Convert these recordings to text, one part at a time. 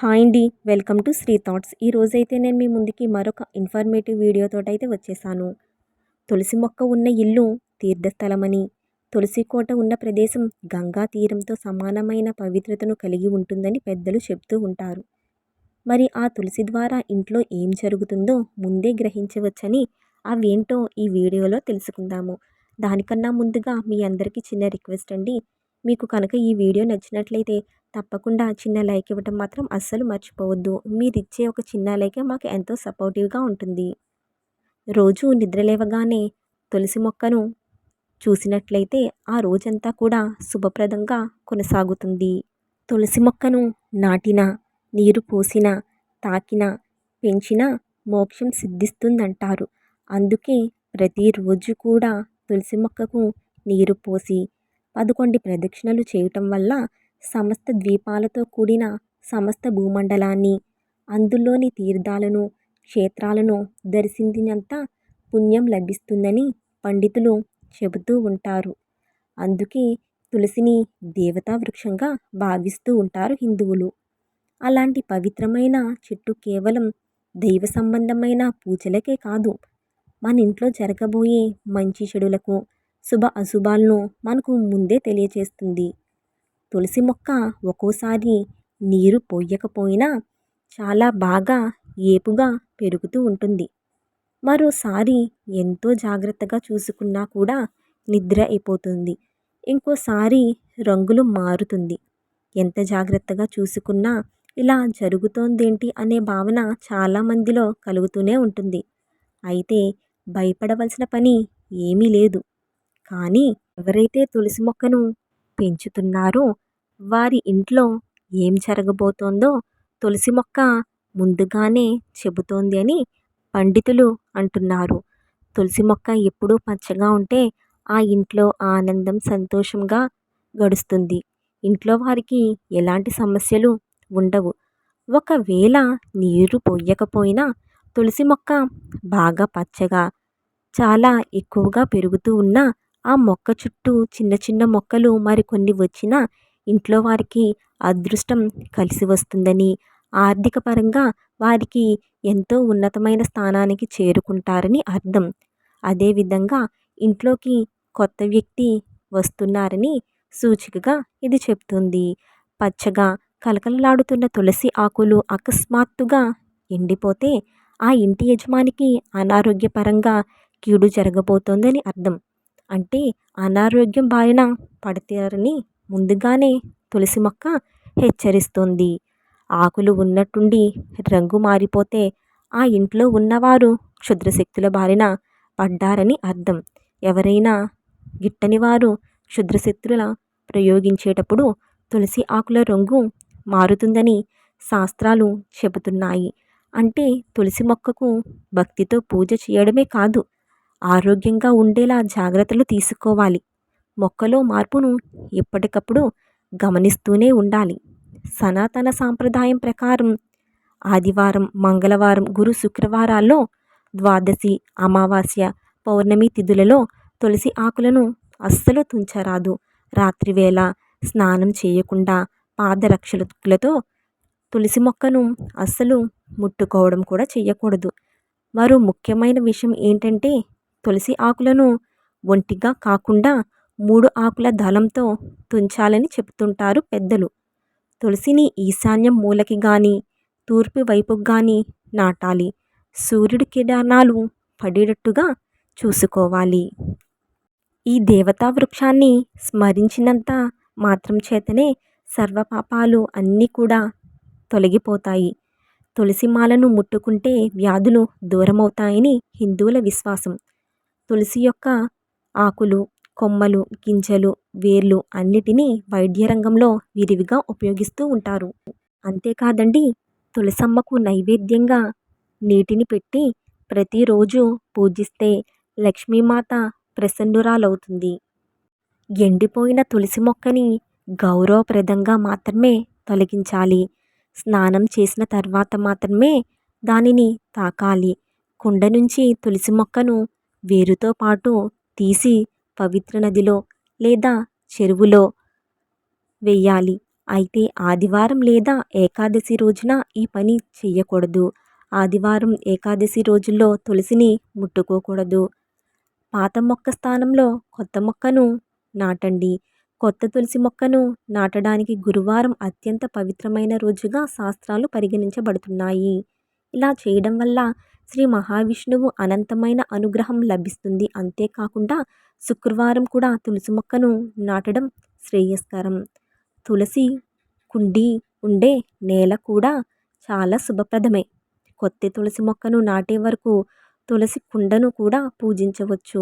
Hi అండి welcome to Shri thoughts. ఈ నేను మీ ముందుకి మరొక ఇన్ఫర్మేటివ్ వీడియోతో అయితే వచ్చేసాను. తులసి మొక్క ఉన్న ఇల్లు తీర్థస్థలమని తులసి కోట ఉన్న ప్రదేశం గంగా తీరంతో సమానమైన పవిత్రతను కలిగి ఉంటుందని పెద్దలు చెప్తూ ఉంటారు. మరి ఆ తులసి ద్వారా ఇంట్లో ఏం జరుగుతుందో ముందే గ్రహించవచ్చని అవేంటో ఈ వీడియోలో తెలుసుకుందాము. దానికన్నా ముందుగా మీ అందరికీ చిన్న రిక్వెస్ట్ అండి. మీకు కనుక ఈ వీడియో నచ్చినట్లయితే తప్పకుండా చిన్న లైక్ ఇవ్వటం మాత్రం అస్సలు మర్చిపోవద్దు. మీరు ఇచ్చే ఒక చిన్న లైకే మాకు ఎంతో సపోర్టివ్గా ఉంటుంది. రోజు నిద్రలేవగానే తులసి మొక్కను చూసినట్లయితే ఆ రోజంతా కూడా శుభప్రదంగా కొనసాగుతుంది. తులసి మొక్కను నాటిన నీరు పోసిన తాకిన పెంచిన మోక్షం సిద్ధిస్తుందంటారు. అందుకే ప్రతిరోజు కూడా తులసి మొక్కకు నీరు పోసి పదకొండు ప్రదక్షిణలు చేయటం వల్ల సమస్త ద్వీపాలతో కూడిన సమస్త భూమండలాన్ని అందులోని తీర్థాలను క్షేత్రాలను దర్శించినంత పుణ్యం లభిస్తుందని పండితులు చెబుతూ ఉంటారు. అందుకే తులసిని దేవతా వృక్షంగా భావిస్తూ ఉంటారు హిందువులు. అలాంటి పవిత్రమైన చెట్టు కేవలం దైవ సంబంధమైన పూజలకే కాదు మన ఇంట్లో జరగబోయే మంచి చెడులకు శుభ అశుభాలను మనకు ముందే తెలియచేస్తుంది. తులసి మొక్క ఒక్కోసారి నీరు పోయకపోయినా చాలా బాగా ఏపుగా పెరుగుతూ ఉంటుంది. మరోసారి ఎంతో జాగ్రత్తగా చూసుకున్నా కూడా నిద్ర అయిపోతుంది. ఇంకోసారి రంగులు మారుతుంది. ఎంత జాగ్రత్తగా చూసుకున్నా ఇలా జరుగుతోందేంటి అనే భావన చాలామందిలో కలుగుతూనే ఉంటుంది. అయితే భయపడవలసిన పని ఏమీ లేదు. కానీ ఎవరైతే తులసి మొక్కను పెంచుతున్నారు. వారి ఇంట్లో ఏం జరగబోతోందో తులసి మొక్క ముందుగానే చెబుతోంది అని పండితులు అంటున్నారు. తులసి మొక్క ఎప్పుడూ పచ్చగా ఉంటే ఆ ఇంట్లో ఆనందం సంతోషంగా గడుస్తుంది. ఇంట్లో వారికి ఎలాంటి సమస్యలు ఉండవు. ఒకవేళ నీరు పోయకపోయినా తులసి మొక్క బాగా పచ్చగా చాలా ఎక్కువగా పెరుగుతూ ఉన్న ఆ మొక్క చుట్టూ చిన్న చిన్న మొక్కలు మరికొన్ని వచ్చినా ఇంట్లో వారికి అదృష్టం కలిసి వస్తుందని ఆర్థిక పరంగా వారికి ఎంతో ఉన్నతమైన స్థానానికి చేరుకుంటారని అర్థం. అదేవిధంగా ఇంట్లోకి కొత్త వ్యక్తి వస్తున్నారని సూచికగా ఇది చెప్తుంది. పచ్చగా కలకలలాడుతున్న తులసి ఆకులు అకస్మాత్తుగా ఎండిపోతే ఆ ఇంటి యజమానికి అనారోగ్యపరంగా కీడు జరగబోతోందని అర్థం. అంటే అనారోగ్యం బారిన పడతారని ముందుగానే తులసి మొక్క హెచ్చరిస్తుంది. ఆకులు ఉన్నట్టుండి రంగు మారిపోతే ఆ ఇంట్లో ఉన్నవారు క్షుద్రశక్తుల బారిన పడ్డారని అర్థం. ఎవరైనా గిట్టని వారు క్షుద్రశక్తుల ప్రయోగించేటప్పుడు తులసి ఆకుల రంగు మారుతుందని శాస్త్రాలు చెబుతున్నాయి. అంటే తులసి మొక్కకు భక్తితో పూజ చేయడమే కాదు ఆరోగ్యంగా ఉండేలా జాగ్రత్తలు తీసుకోవాలి. మొక్కలో మార్పును ఎప్పటికప్పుడు గమనిస్తూనే ఉండాలి. సనాతన సాంప్రదాయం ప్రకారం ఆదివారం మంగళవారం గురు శుక్రవారాల్లో ద్వాదశి అమావాస్య పౌర్ణమి తిథులలో తులసి ఆకులను అస్సలు తుంచరాదు. రాత్రివేళ స్నానం చేయకుండా పాదరక్షలతో తులసి మొక్కను అస్సలు ముట్టుకోవడం కూడా చేయకూడదు. మరో ముఖ్యమైన విషయం ఏంటంటే తులసి ఆకులను ఒంటిగా కాకుండా మూడు ఆకుల దళంతో తుంచాలని చెప్తుంటారు పెద్దలు. తులసిని ఈశాన్యం మూలకి కానీ తూర్పు వైపుకి కానీ నాటాలి. సూర్యుడి కిరణాలు పడేటట్టుగా చూసుకోవాలి. ఈ దేవతా వృక్షాన్ని స్మరించినంత మాత్రం చేతనే సర్వపాపాలు అన్నీ కూడా తొలగిపోతాయి. తులసి మాలను ముట్టుకుంటే వ్యాధులు దూరమవుతాయని హిందువుల విశ్వాసం. తులసి యొక్క ఆకులు కొమ్మలు గింజలు వేర్లు అన్నిటినీ వైద్య రంగంలో విరివిగా ఉపయోగిస్తూ ఉంటారు. అంతేకాదండి తులసమ్మకు నైవేద్యంగా నీటిని పెట్టి ప్రతిరోజు పూజిస్తే లక్ష్మీమాత ప్రసన్నురాలవుతుంది. ఎండిపోయిన తులసి మొక్కని గౌరవప్రదంగా మాత్రమే తొలగించాలి. స్నానం చేసిన తర్వాత మాత్రమే దానిని తాకాలి. కుండ నుంచి తులసి మొక్కను వేరుతో పాటు తీసి పవిత్ర నదిలో లేదా చెరువులో వెయ్యాలి అయితే ఆదివారం లేదా ఏకాదశి రోజున ఈ పని చేయకూడదు. ఆదివారం ఏకాదశి రోజుల్లో తులసిని ముట్టుకోకూడదు. పాత మొక్క స్థానంలో కొత్త మొక్కను నాటండి. కొత్త తులసి మొక్కను నాటడానికి గురువారం అత్యంత పవిత్రమైన రోజుగా శాస్త్రాలు పరిగణించబడుతున్నాయి. ఇలా చేయడం వల్ల శ్రీ మహావిష్ణువు అనంతమైన అనుగ్రహం లభిస్తుంది. అంతేకాకుండా శుక్రవారం కూడా తులసి మొక్కను నాటడం శ్రేయస్కరం. తులసి కుండి ఉండే నేల కూడా చాలా శుభప్రదమే. కొత్త తులసి మొక్కను నాటే వరకు తులసి కుండను కూడా పూజించవచ్చు.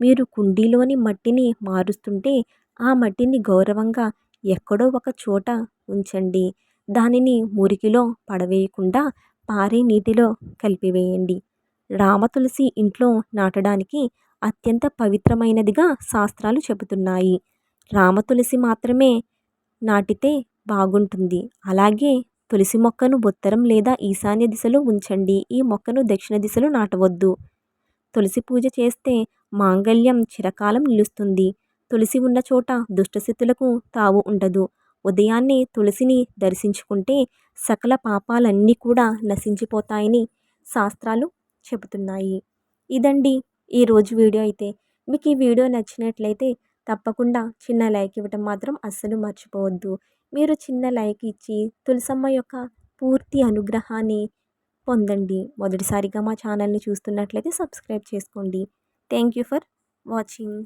మీరు కుండీలోని మట్టిని మారుస్తుంటే ఆ మట్టిని గౌరవంగా ఎక్కడో ఒక చోట ఉంచండి. దానిని మురికిలో పడవేయకుండా పారే నీటిలో కలిపివేయండి. రామ తులసి ఇంట్లో నాటడానికి అత్యంత పవిత్రమైనదిగా శాస్త్రాలు చెబుతున్నాయి. రామ తులసి మాత్రమే నాటితే బాగుంటుంది. అలాగే తులసి మొక్కను ఉత్తరం లేదా ఈశాన్య దిశలో ఉంచండి. ఈ మొక్కను దక్షిణ దిశలో నాటవద్దు. తులసి పూజ చేస్తే మాంగళ్యం చిరకాలం నిలుస్తుంది. తులసి ఉన్న చోట దుష్టశక్తులకు తావు ఉండదు. ఉదయాన్నే తులసిని దర్శించుకుంటే సకల పాపాలన్నీ కూడా నశించిపోతాయని శాస్త్రాలు చెబుతున్నాయి. ఇదండి ఈరోజు వీడియో అయితే. మీకు ఈ వీడియో నచ్చినట్లయితే తప్పకుండా చిన్న లైక్ ఇవ్వటం మాత్రం అస్సలు మర్చిపోవద్దు. మీరు చిన్న లైక్ ఇచ్చి తులసమ్మ యొక్క పూర్తి అనుగ్రహాన్ని పొందండి. మొదటిసారిగా మా ఛానల్ని చూస్తున్నట్లయితే సబ్స్క్రైబ్ చేసుకోండి. Thank you for watching.